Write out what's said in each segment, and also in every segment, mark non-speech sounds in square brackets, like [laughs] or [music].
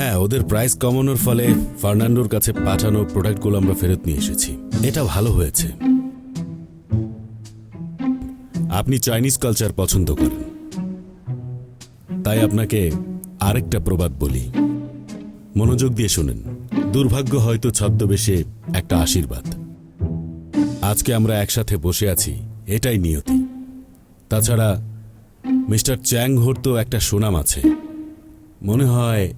হ্যাঁ ওদের প্রাইস কমানোর ফলে ফার্নান্ডোর কাছে পাঠানো প্রোডাক্টগুলো আমরা ফেরত নিয়ে এসেছি। এটা ভালো হয়েছে। আপনি চাইনিজ কালচার পছন্দ করেন। তাই আপনাকে আরেকটা প্রবাদ বলি। মনোযোগ দিয়ে শুনেন। দুর্ভাগ্য হয়তো ছদ্মবেশে একটা আশীর্বাদ। আজকে আমরা একসাথে বসে আছি, এটাই নিয়তি। তাছাড়া মিস্টার চ্যাং হোর তো একটা সুনাম আছে। মনে হয়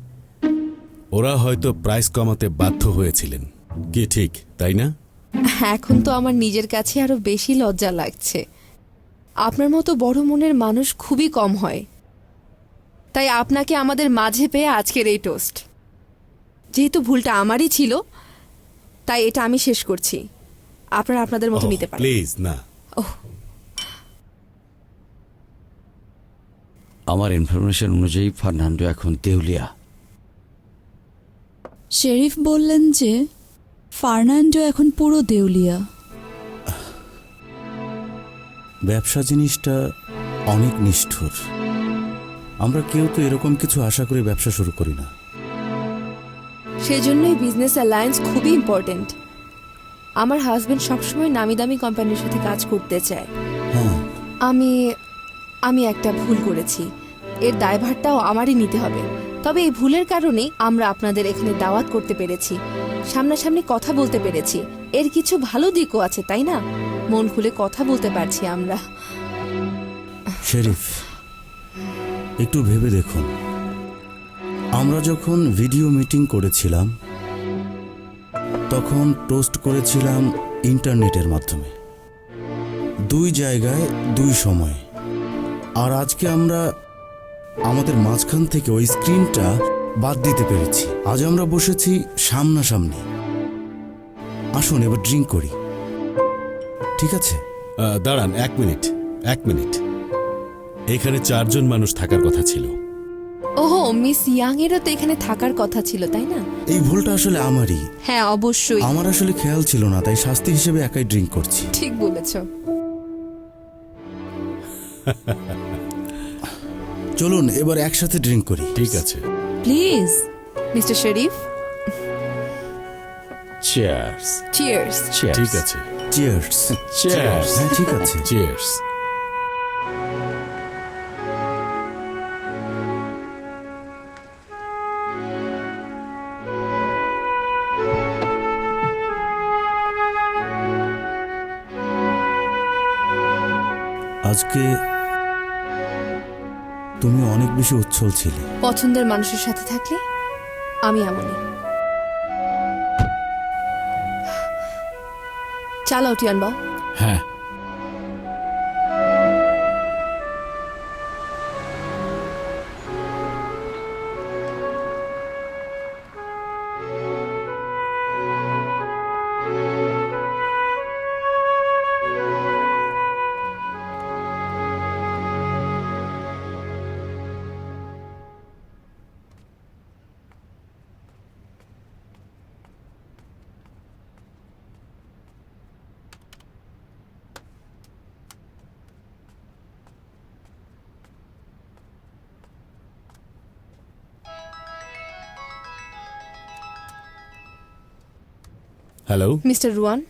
ওরা হয়তো প্রাইস কমাতে বাধ্য হয়েছিলেন। কি ঠিক তাই না? এখন তো আমার নিজের কাছে আরও বেশি লজ্জা লাগছে। আপনার মতো বড় মনের মানুষ খুবই কম হয়। তাই আপনাকে আমাদের মাঝে পেয়ে আজকের এই টোস্ট। যেহেতু ভুলটা আমারই ছিল তাই এটা আমি শেষ করছি। আপনারা আপনাদের মতো নিতে পারেন। প্লিজ না। ওহ। আমার ইনফরমেশন অনুযায়ী ফার্নান্ডো এখন দেউলিয়া। শেরিফ বললেন যে ফার্নান্ডো এখন পুরো দেউলিয়া। ব্যবসা জিনিসটা অনেক নিষ্ঠুর। আমরা কেউ তো এরকম কিছু আশা করে ব্যবসা শুরু করি না। সেজন্যই বিজনেস অ্যালায়েন্স খুবই ইম্পর্ট্যান্ট। আমার হাজবেন্ড সবসময় নামি দামি কোম্পানির সাথে কাজ করতে চায়। হ্যাঁ। আমি আমি একটা ভুল করেছি। এর দায়ভারটাও আমারই নিতে হবে। তবে এই ভুলের কারণেই আমরা আপনাদের এখানে দাওয়াত করতে পেরেছি। সামনাসামনি কথা বলতে পেরেছি। এর কিছু ভালো দিকও আছে, তাই না? মন খুলে কথা বলতে পারছি আমরা। শেরিফ, একটু ভেবে দেখুন। আমরা যখন ভিডিও মিটিং করেছিলাম, তখন টোস্ট করেছিলাম ইন্টারনেটের মাধ্যমে। দুই জায়গায়, দুই সময়। আর আজকে আমরা আমাদের মাঝখান থেকে ওই স্ক্রিনটা বাদ দিতে পেরেছি। আজ আমরা বসেছি সামনাসামনি। আসুন এবার ড্রিঙ্ক করি। ঠিক আছে? দাঁড়ান এক মিনিট এক মিনিট। এখানে চারজন মানুষ থাকার কথা ছিল। ওহো মিস ইয়াং এরও তো এখানে থাকার কথা ছিল তাই না? এই ভুলটা আসলে আমারই। হ্যাঁ অবশ্যই। আমার আসলে খেয়াল ছিল না তাই শাস্তি হিসেবে একাই ড্রিঙ্ক করছি। ঠিক বলেছ। [laughs] চলুন এবার একসাথে ড্রিঙ্ক করি। ঠিক আছে। Please mister Sharif cheers cheers ঠিক আছে। চিয়ার্স চেয়ার্স হ্যাঁ ঠিক আছে। চিয়ার্স আজকে তুমি অনেক বেশি উচ্ছল ছিলে। পছন্দের মানুষের সাথে থাকলে আমি এমনই। চালাও টিয়ান বাও হ্যাঁ। হ্যালো মিস্টার রুয়ান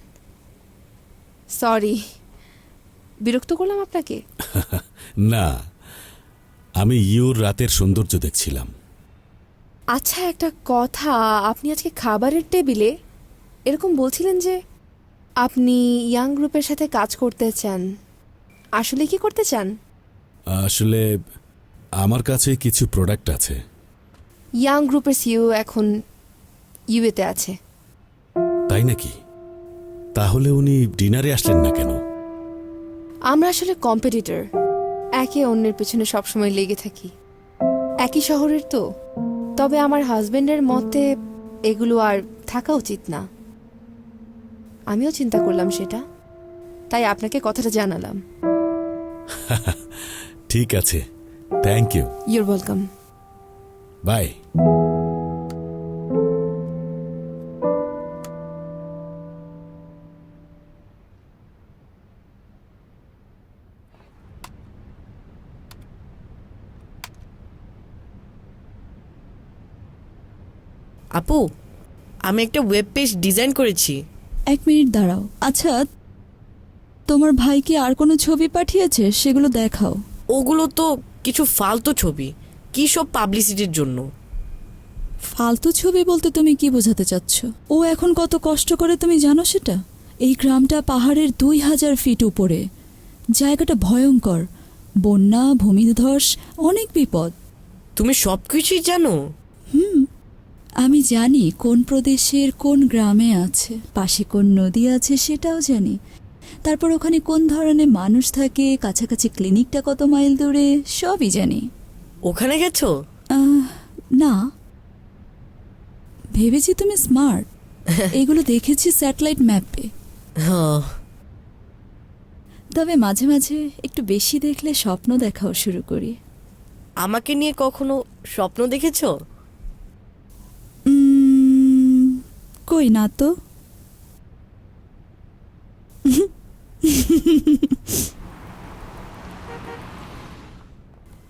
সরি বিরক্ত করলাম আপনাকে? [laughs] না আমি ইউর রাতের সৌন্দর্য দেখছিলাম। আচ্ছা একটা কথা আপনি আজকে খাবারের টেবিলে এরকম বলছিলেন যে আপনি ইয়াং গ্রুপের সাথে কাজ করতে চান। আসলে কি করতে চান? আসলে আমার কাছে কিছু প্রোডাক্ট আছে। ইয়াং গ্রুপের সিইও এখন ইউএতে আছে। তাই নাকি? তাহলে উনি ডিনারে আসলেন না কেন? আমরা আসলে কম্পিটিটর। একে অন্যের পেছনে সবসময় লেগে থাকি। একই শহরের তো। তবে আমার হাজবেন্ডের মতে এগুলো আর থাকা উচিত না। আমিও চিন্তা করলাম সেটা। তাই আপনাকে কথাটা জানালাম। [laughs] ঠিক আছে। Thank you your welcome bye আমি একটা ওয়েব পেজ ডিজাইন করেছি। এক মিনিট দাঁড়াও। আচ্ছা তোমার ভাই কি আর কোনো ছবি পাঠিয়েছে? সেগুলো দেখাও। ওগুলো তো কিছু ফালতু ছবি। কি সব পাবলিসিটির জন্য? ফালতু ছবি বলতে তুমি কি বোঝাতে চাচ্ছ? ও এখন কত কষ্ট করে তুমি জানো সেটা? এই গ্রামটা পাহাড়ের দুই হাজার ফিট উপরে। জায়গাটা ভয়ঙ্কর। বন্যা ভূমিধস অনেক বিপদ। তুমি সব কিছুই জানো আমি জানি কোন প্রদেশের কোন গ্রামে আছে পাশে কোন নদী আছে সেটাও জানি। তারপর ওখানে কোন ধরনের মানুষ থাকে কাছাকাছি ক্লিনিকটা কত মাইল দূরে সবই জানি। ওখানে গেছো? না। ভেবেছি তুমি স্মার্ট। [laughs] এগুলো দেখেছি স্যাটেলাইট ম্যাপে। হ্যাঁ। তবে মাঝে মাঝে একটু বেশি দেখলে স্বপ্ন দেখাও শুরু করি। আমাকে নিয়ে কখনো স্বপ্ন দেখেছ? কই না তো?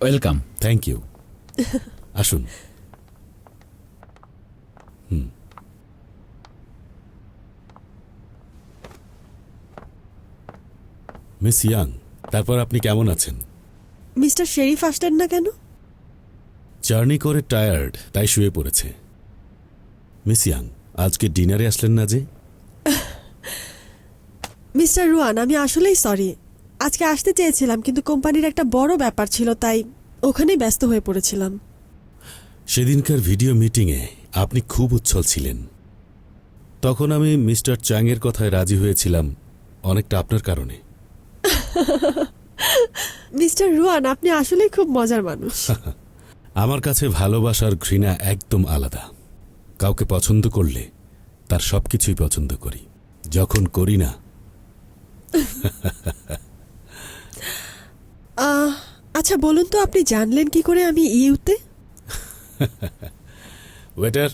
ওয়েলকাম থ্যাংক ইউ আসুন হুম মিস ইয়াং তারপর আপনি কেমন আছেন? মিস্টার শেরিফ আসলেন না কেন? জার্নি করে টায়ার্ড তাই শুয়ে পড়েছে। মিস ইয়াং আজকে ডিনারে আসলেন না যে? [laughs] মিস্টার রুয়ান আমি আসলেই সরি। আজকে আসতে চেয়েছিলাম কিন্তু কোম্পানির একটা বড় ব্যাপার ছিল তাই ওখানেই ব্যস্ত হয়ে পড়েছিলাম। সেদিনকার ভিডিও মিটিংয়ে আপনি খুব উচ্ছল ছিলেন। তখন আমি মিস্টার চ্যাংয়ের কথায় রাজি হয়েছিলাম অনেকটা আপনার কারণে। [laughs] মিস্টার রুয়ান আপনি আসলেই খুব মজার মানুষ। [laughs] আমার কাছে ভালোবাসার ঘৃণা একদম আলাদা। কাউকে পছন্দ করলে তার সব কিছুই পছন্দ করি। যখন করি না। আহ, আচ্ছা বলুন তো আপনি জানলেন কি করে আমি ইউতে? ওয়েটার।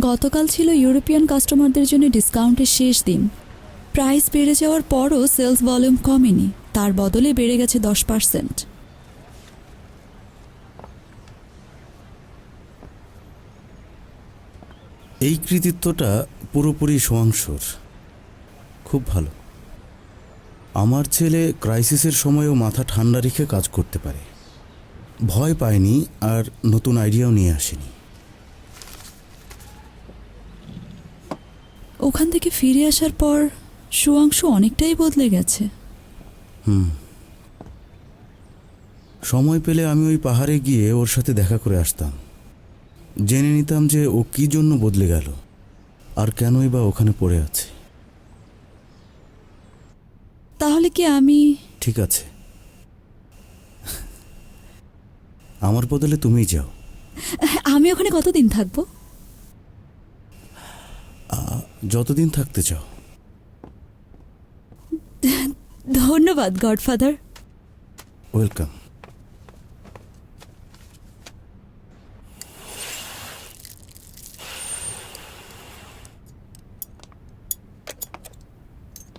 গতকাল ছিল ইউরোপিয়ান কাস্টমারদের জন্য ডিসকাউন্টের শেষ দিন। প্রাইস বেড়ে যাওয়ার পরও সেলস ভলিউম কমেনি তার বদলে বেড়ে গেছে দশ পার্সেন্ট। এই কৃতিত্বটা পুরোপুরি সোয়াংশর খুব ভালো। আমার ছেলে ক্রাইসিসের সময়ও মাথা ঠান্ডা রেখে কাজ করতে পারে। ভয় পায়নি আর নতুন আইডিয়াও নিয়ে আসেনি। ওখান থেকে ফিরে আসার পর সুয়াংশু অনেকটাই বদলে গেছে। হুম। সময় পেলে আমি ওই পাহাড়ে গিয়ে ওর সাথে দেখা করে আসতাম। জেনে নিতাম যে ও কি জন্য বদলে গেল আর কেনই বা ওখানে পড়ে আছে। তাহলে কি আমি ঠিক আছে। আমার বদলে তুমিই যাও। আমি ওখানে কতদিন থাকব? যতদিন থাকতে চাও। ধন্যবাদ গডফাদার। ওয়েলকাম।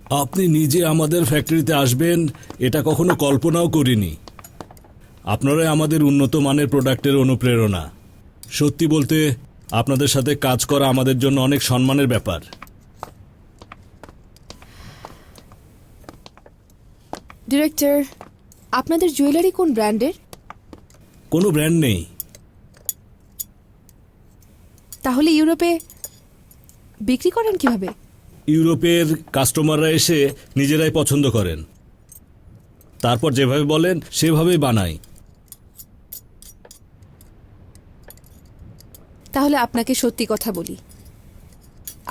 আপনি নিজে আমাদের ফ্যাক্টরিতে আসবেন এটা কখনো কল্পনাও করিনি। আপনারাই আমাদের উন্নত মানের প্রোডাক্টের অনুপ্রেরণা। সত্যি বলতে আপনাদের সাথে কাজ করা আমাদের জন্য অনেক সম্মানের ব্যাপার। ডিরেক্টর আপনাদের জুয়েলারি কোন ব্র্যান্ডের? কোনো ব্র্যান্ড নেই। তাহলে ইউরোপে বিক্রি করেন কীভাবে? ইউরোপের কাস্টমাররা এসে নিজেরাই পছন্দ করেন। তারপর যেভাবে বলেন সেভাবেই বানাই। তাহলে আপনাকে সত্যি কথা বলি।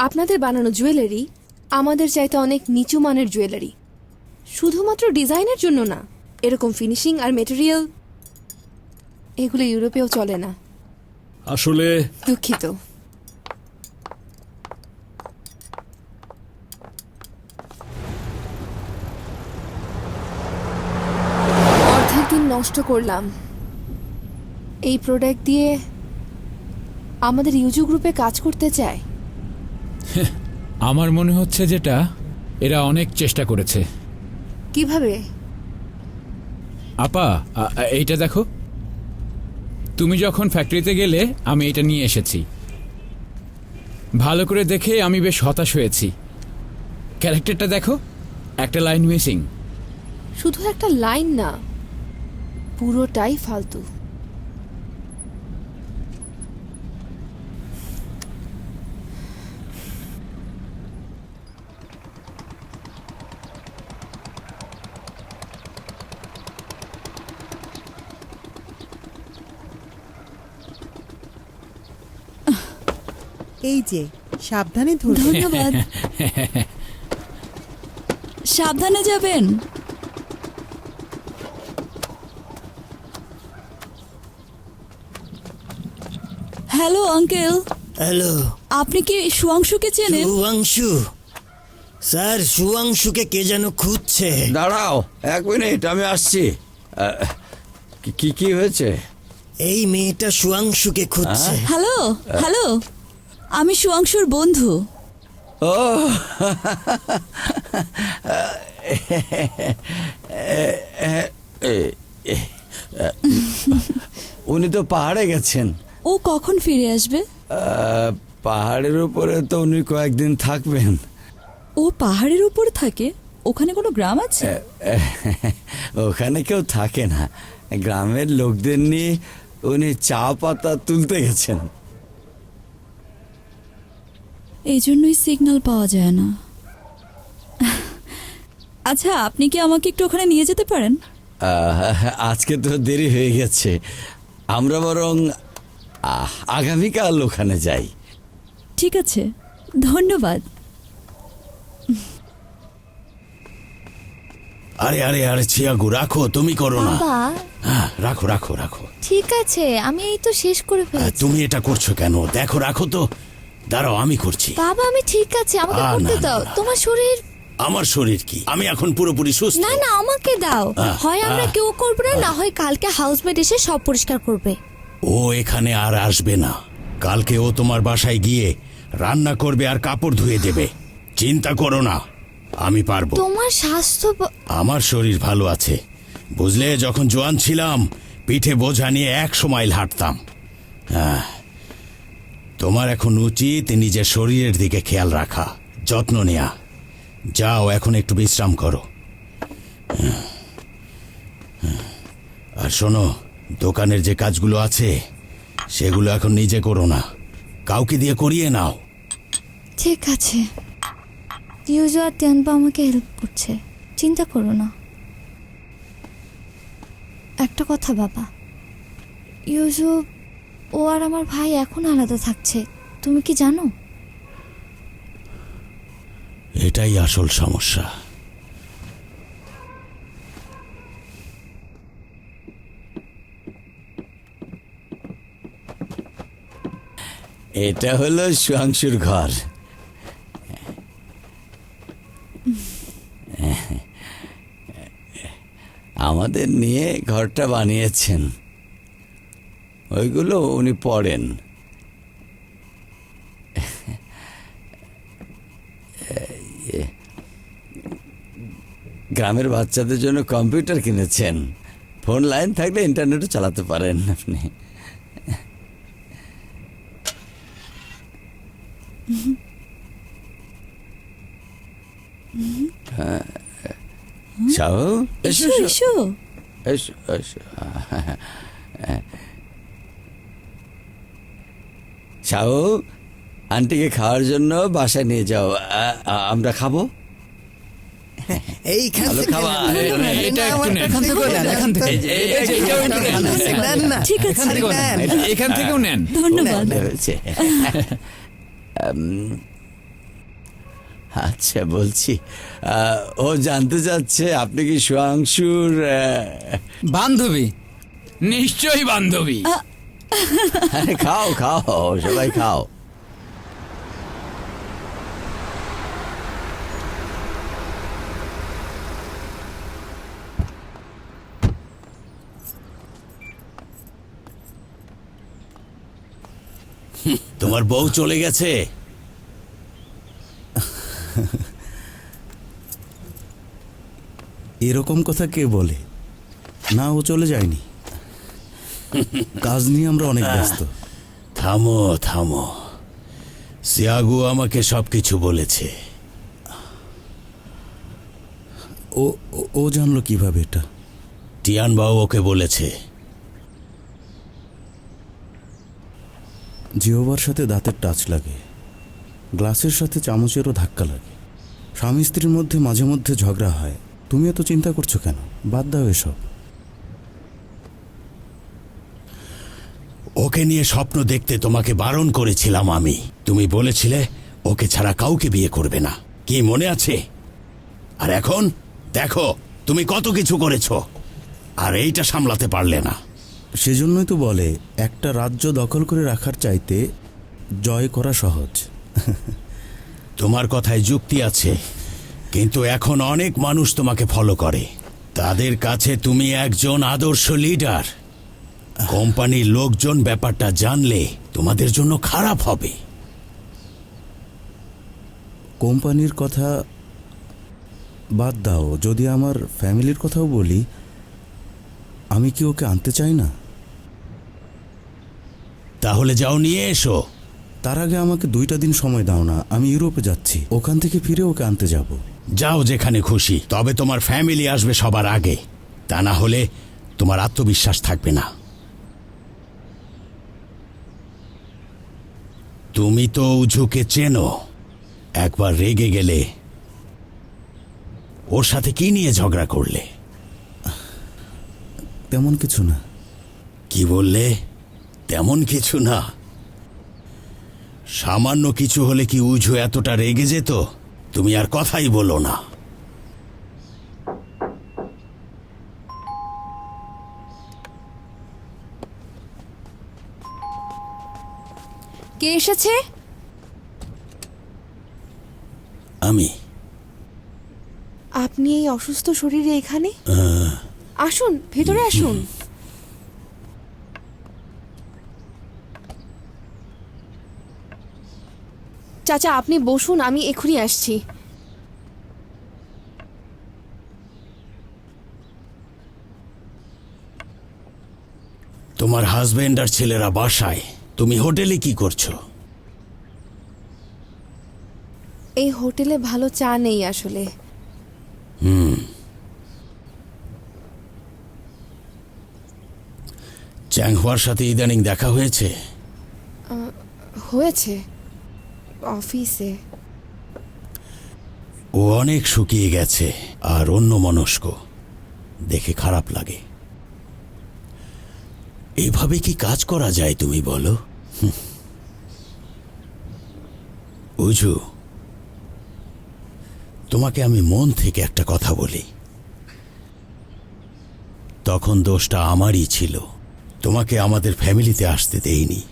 আপনাদের বানানো জুয়েলারি আমাদের চাইতে অনেক নিচু মানের জুয়েলারি। শুধুমাত্র ডিজাইনের জন্য না এরকম ফিনিশিং আর মেটেরিয়াল এগুলো ইউরোপেও চলে না। আসলে দুঃখিত অর্ধেক দিন নষ্ট করলাম। এই প্রোডাক্ট দিয়ে আমাদের ইউজু গ্রুপে কাজ করতে চায়। [laughs] আমার মনে হচ্ছে যেটা এরা অনেক চেষ্টা করেছে। কীভাবে? আপা এইটা দেখো। তুমি যখন ফ্যাক্টরিতে গেলে আমি এটা নিয়ে এসেছি। ভালো করে দেখে আমি বেশ হতাশ হয়েছি। ক্যারেক্টারটা দেখো একটা লাইন মিসিং শুধু একটা লাইন না পুরোটাই ফালতু। এই যে সাবধানে ধন্যবাদ। [laughs] সাবধানে যাবেন। হ্যালো আঙ্কেল হ্যালো আপনি কি সুয়াংশুকে চেনেন সুয়াংশু স্যার সুয়াংশুকে কে যেন খুঁজছে দাঁড়াও এক মিনিট আমি আসছি আহ, কি- কি কি হয়েছে এই মেয়েটা সুয়াংশুকে খুঁজছে হ্যালো হ্যালো আমি সুয়াংশুর বন্ধু ও এ- এ- উনি তো পাহাড়ে গেছেন ও কখন ফিরে আসবে? পাহাড়ের উপরে তো উনি কয়েকদিন থাকবেন। ও পাহাড়ের উপর থাকে? ওখানে কোনো গ্রাম আছে? ওখানে কেউ থাকে না। গ্রামের লোকদের নিয়ে উনি চা পাতা তুলতে গেছেন। এই জন্যই সিগন্যাল পাওয়া যায় না। আচ্ছা আপনি কি আমাকে একটু ওখানে নিয়ে যেতে পারেন? আজকে তো দেরি হয়ে গেছে। আমরা বরং আহ, আগামীকাল ওখানে যাই। ঠিক আছে ধন্যবাদ। আরে আরে আরে ছিয়াগু রাখো তুমি করো না। বাবা। হ্যাঁ, রাখো রাখো রাখো। ঠিক আছে আমি এই তো শেষ করে আহ, ফেলেছি। তুমি এটা করছ কেন? দেখো রাখো তো। দাঁড়াও আমি করছি। বাবা আমি ঠিক আছে আমাকে আ, করতে না, দাও। না। তোমার শরীর আমার শরীর কি? আমি এখন পুরোপুরি সুস্থ। না না আমাকে দাও। আহ, হয় আমরা আহ, কেউ করব না না হয় কালকে হাউসমেট এসে সব পরিষ্কার করবে। ও এখানে আর আসবে না। কালকে ও তোমার বাসায় গিয়ে রান্না করবে আর কাপড় ধুয়ে দেবে। চিন্তা করো না আমি পারব। তোমার স্বাস্থ্য আমার শরীর ভালো আছে। বুঝলে যখন জোয়ান ছিলাম পিঠে বোঝা নিয়ে একশো মাইল হাঁটতাম। হ্যাঁ তোমার এখন উচিত নিজের শরীরের দিকে খেয়াল রাখা যত্ন নেয়া। যাও এখন একটু বিশ্রাম করো। হ্যাঁ। হ্যাঁ। আর শোনো দোকানের যে কাজগুলো আছে সেগুলো এখন নিজে করো না। কাউকে দিয়ে করিয়ে নাও। ঠিক আছে। ইউজু আর তিয়ানপা আমাকে হেল্প করছে। চিন্তা করো না। একটা কথা বাবা। ইউজু ও আর আমার ভাই এখন আলাদা থাকছে। তুমি কি জানো? এটাই আসল সমস্যা। এটা হলো সুয়াংশুর ঘর। আমাদের নিয়ে ঘরটা বানিয়েছেন। ওইগুলো উনি পড়েন। গ্রামের বাচ্চাদের জন্য কম্পিউটার কিনেছেন। ফোন লাইন থাকলে ইন্টারনেটও চালাতে পারেন আপনি হ্যাঁ। শাহু এসো এসো এসো। এসো শাহু আন্টিকে খাওয়ার জন্য বাসায় নিয়ে যাও। আমরা খাব? এখান থেকেও নেন, থেকে। ধন্যবাদ। [laughs] আচ্ছা বলছি ও জানতে চাচ্ছে আপনি কি সুয়াংশুর বান্ধবী? নিশ্চয়ই বান্ধবী। আরে খাও খাও সবাই খাও। তোমার বউ চলে গেছে? এরকম কথা কে বলে? না ও চলে যায়নি। কাজ নিয়ে আমরা অনেক ব্যস্ত। থামো থামো। সিয়াগু আমাকে সবকিছু বলেছে। ও ও- ও জানলো কীভাবে এটা? টিয়ান বাবু ওকে বলেছে। জিওবার সাথে দাঁতের টাচ লাগে। গ্লাসের সাথে চামচেরও ধাক্কা লাগে। স্বামী স্ত্রীর মধ্যে মাঝে মধ্যে ঝগড়া হয়। তুমি এত চিন্তা করছ কেন? বাদ দাও এসব। ওকে নিয়ে স্বপ্ন দেখতে তোমাকে বারণ করেছিলাম আমি। তুমি বলেছিলে ওকে ছাড়া কাউকে বিয়ে করবে না। কি মনে আছে? আর এখন? দেখো তুমি কত কিছু করেছ। আর এইটা সামলাতে পারলে না। সেজন্যই তো বলে একটা রাজ্য দখল করে রাখার চাইতে জয় করা সহজ। তোমার কথায় যুক্তি আছে। কিন্তু এখন অনেক মানুষ তোমাকে ফলো করে। তাদের কাছে তুমি একজন আদর্শ লিডার কোম্পানির লোকজন ব্যাপারটা জানলে তোমাদের জন্য খারাপ হবে। কোম্পানির কথা বাদ দাও। যদি আমার ফ্যামিলির কথাও বলি আমি কি ওকে আনতে চাই না? তাহলে যাও নিয়ে এসো। তার আগে আমাকে দুইটা দিন সময় দাও না। আমি ইউরোপে যাচ্ছি। ওখান থেকে ফিরে ওকে আনতে যাব। যাও যেখানে খুশি। তবে তোমার ফ্যামিলি আসবে সবার আগে। তা না হলে তোমার আত্মবিশ্বাস থাকবে না। তুমি তো উজুকে চেনো। একবার রেগে গেলে ওর সাথে কি নিয়ে ঝগড়া করলে? তেমন কিছু না। কি বললে? তেমন কিছু না। সামান্য কিছু হলে কি উজু এতটা রেগে যেত? তুমি আর কথাই বলো না। কে এসেছে? আমি। আপনি এই অসুস্থ শরীরে এখানে? আসুন ভেতরে আসুন। চাচা আপনি বসুন আমি এখনই আসছি। তোমার হাজবেন্ড আর ছেলেরা বাসায় তুমি হোটেলে কি করছ? এই হোটেলে ভালো চা নেই আসলে। হুম। চ্যাংহুয়ার সাথে ইদানিং দেখা হয়েছে? হয়েছে। অফিসে। ও অনেক শুকিয়ে গেছে, আর অন্য মনস্ক। দেখে খারাপ লাগে। এইভাবে কি কাজ করা যায় তুমি বলো। উজু, তোমাকে আমি মন থেকে একটা কথা বলি। তখন দোষটা আমারই ছিল। তোমাকে আমাদের ফ্যামিলিতে আসতে দেইনি।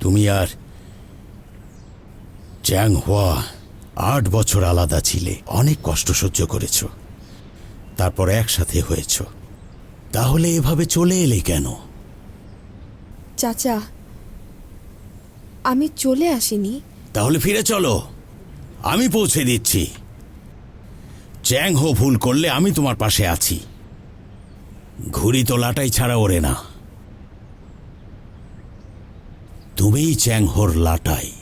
তুমি আর চ্যাং হুয়া আট বছর আলাদা ছিলে অনেক কষ্ট সহ্য করেছ। তারপর একসাথে হয়েছ। তাহলে এভাবে চলে এলে কেন? চাচা আমি চলে আসিনি। তাহলে ফিরে চলো। আমি পৌঁছে দিচ্ছি। চ্যাং হো ভুল করলে আমি তোমার পাশে আছি। ঘুড়ি তো লাটাই ছাড়া ওরে না। তুমিই চ্যাং হোর লাটাই।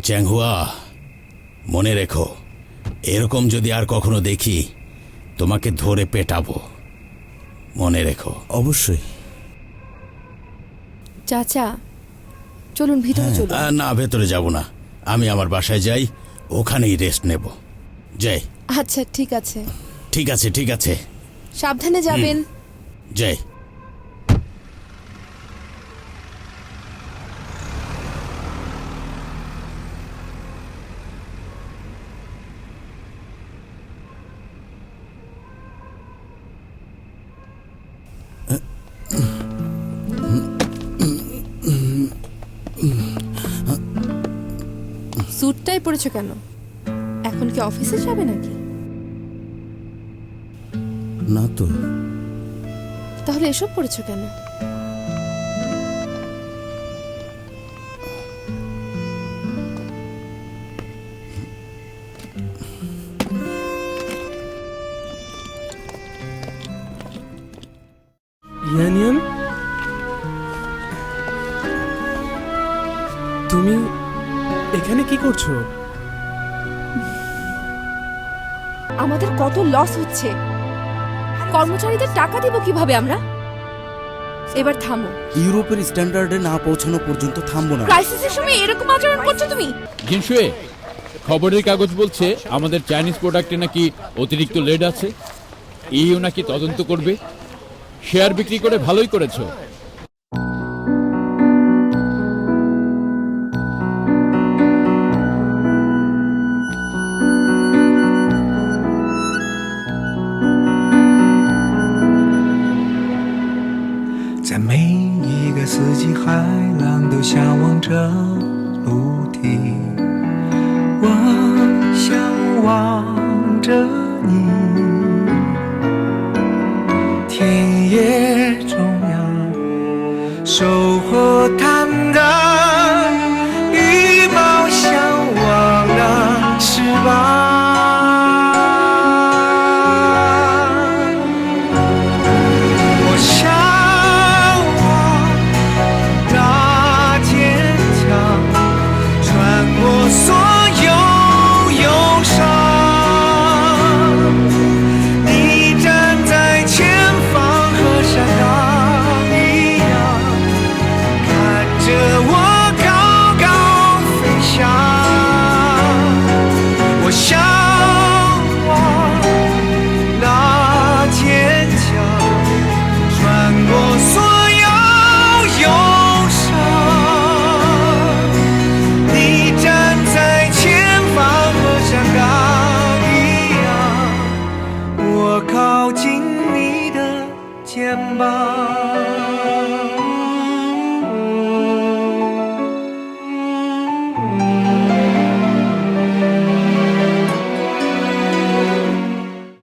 চ্যাংহুয়া মনে রেখো এরকম যদি আর কখনো দেখি তোমাকে ধরে পেটাবো। মনে রেখো। অবশ্যই। চাচা চলুন ভিতরে চলুন। আহ, না ভেতরে যাব না। আমি আমার বাসায় যাই ওখানেই রেস্ট নেব। যাই। আচ্ছা ঠিক আছে। ঠিক আছে ঠিক আছে। সাবধানে যাবেন। যাই। পরেছো কেন? এখন কি অফিসে যাবে নাকি? না তো। তাহলে এসব পরেছো কেন? তুমি এখানে কি করছ? আমাদের কত লস হচ্ছে। কর্মচারীদের টাকা দিব কীভাবে আমরা? এবার থামো। ইউরোপের স্ট্যান্ডার্ডে না পৌঁছানো পর্যন্ত থামবো না। ক্রাইসিসের সময় এরকম আচরণ করছ তুমি? জিনসুয়ে খবরের কাগজ বলছে আমাদের চাইনিজ প্রোডাক্টে নাকি অতিরিক্ত লেড আছে। ইউ নাকি তদন্ত করবে। শেয়ার বিক্রি করে ভালোই করেছ। 海浪都向往着陆